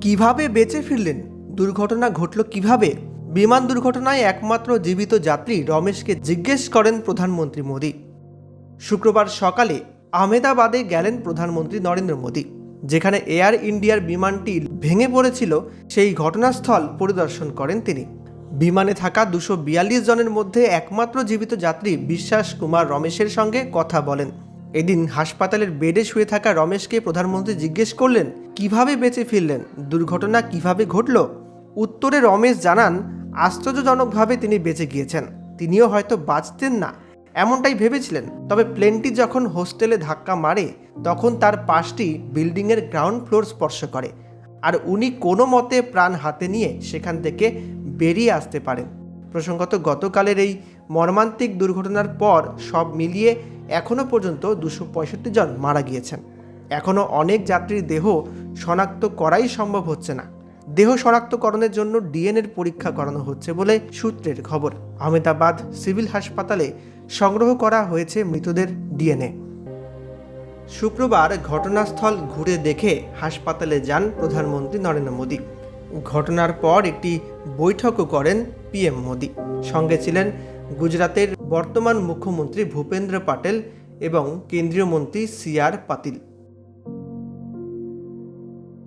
কীভাবে বেঁচে ফিরলেন? দুর্ঘটনা ঘটল কীভাবে? বিমান দুর্ঘটনায় একমাত্র জীবিত যাত্রী রমেশকে জিজ্ঞেস করেন প্রধানমন্ত্রী মোদী। শুক্রবার সকালে আহমেদাবাদে গেলেন প্রধানমন্ত্রী নরেন্দ্র মোদী, যেখানে এয়ার ইন্ডিয়ার বিমানটি ভেঙে পড়েছিল। সেই ঘটনাস্থল পরিদর্শন করেন তিনি। বিমানে থাকা দুশো বিয়াল্লিশ জনের মধ্যে একমাত্র জীবিত যাত্রী বিশ্বাস কুমার রমেশের সঙ্গে কথা বলেন। এদিন হাসপাতালের বেডে শুয়ে থাকা রমেশকে প্রধানমন্ত্রী জিজ্ঞেস করলেন, কীভাবে বেঁচে ফিরলেন? দুর্ঘটনা কীভাবে ঘটল? উত্তরে রমেশ জানান, আশ্চর্যজনকভাবে তিনি বেঁচে গিয়েছেন। তিনিও হয়তো বাঁচতেন না। এমনটাই ভেবেছিলেন। তবে প্লেনটি যখন হোস্টেলে ধাক্কা মারে, তখন তার পাশটি বিল্ডিংয়ের গ্রাউন্ড ফ্লোর স্পর্শ করে। আর উনি কোনো মতে প্রাণ হাতে নিয়ে সেখান থেকে বেরিয়ে আসতে পারেন। প্রসঙ্গত গতকালের এই মর্মান্তিক দুর্ঘটনার পর সব মিলিয়ে এখনও পর্যন্ত দুশো পঁয়ষট্টি জন মারা গিয়েছেন। এখনও অনেক যাত্রীর দেহ শনাক্ত করাই সম্ভব হচ্ছে না। দেহ শনাক্তকরণের জন্য ডিএনএর পরীক্ষা করানো হচ্ছে বলে সূত্রের খবর। আহমেদাবাদ সিভিল হাসপাতালে সংগ্রহ করা হয়েছে মৃতদের ডিএনএ। শুক্রবার ঘটনাস্থল ঘুরে দেখে হাসপাতালে যান প্রধানমন্ত্রী নরেন্দ্র মোদী। ঘটনার পর একটি বৈঠকও করেন পিএম মোদী। সঙ্গে ছিলেন গুজরাতের বর্তমান মুখ্যমন্ত্রী ভূপেন্দ্র পাটেল এবং কেন্দ্রীয় মন্ত্রী সি আর পাতিল।